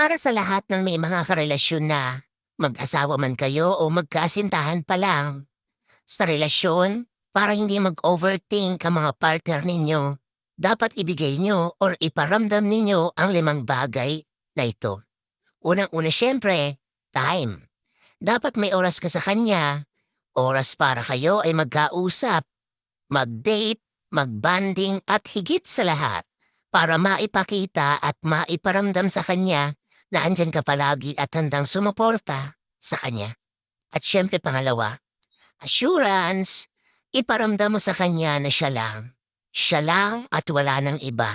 Para sa lahat ng may mga karelasyon na mag-asawa man kayo o magkasintahan pa lang, sa relasyon, para hindi mag-overthink ang mga partner ninyo, dapat ibigay nyo or iparamdam ninyo ang limang bagay na ito. Unang-una syempre, time. Dapat may oras ka sa kanya, oras para kayo ay magkausap, mag-date, mag-banding at higit sa lahat para maipakita at maiparamdam sa kanya na andyan ka palagi at handang sumuporta sa kanya. At syempre pangalawa, assurance, iparamdam mo sa kanya na siya lang. Siya lang at wala ng iba.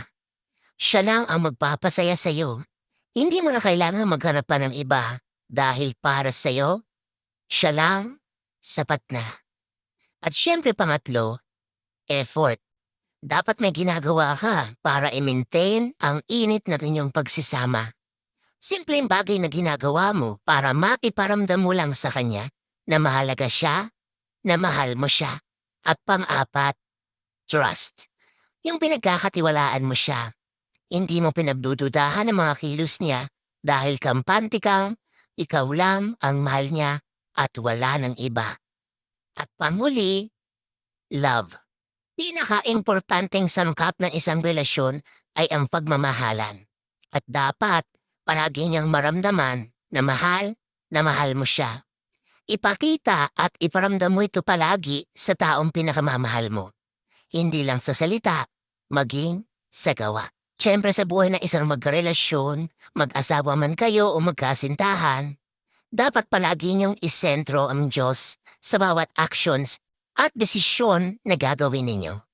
Siya lang ang magpapasaya sa'yo. Hindi mo na kailangan maghanap pa ng iba dahil para sa'yo, siya lang, sapat na. At syempre pangatlo, effort. Dapat may ginagawa ka para i-maintain ang init na inyong pagsisama. Simpleng bagay na ginagawa mo para makiparamdam mo lang sa kanya na mahalaga siya, na mahal mo siya. At pang-apat, trust. Yung pinagkakatiwalaan mo siya. Hindi mo pinagdududahan ang mga kilos niya dahil kampante kang ikaw lang ang mahal niya at wala ng iba. At panghuli, love. Pinaka-importanteng sangkap ng isang relasyon ay ang pagmamahalan. At dapat palagi niyang maramdaman na mahal na mahal mo siya. Ipakita at iparamdam mo ito palagi sa taong pinakamamahal mo. Hindi lang sa salita, maging sa gawa. Siyempre sa buhay ng isang magkarelasyon, mag-asawa man kayo o magkasintahan, dapat palagi niyong isentro ang Diyos sa bawat actions at desisyon na gagawin ninyo.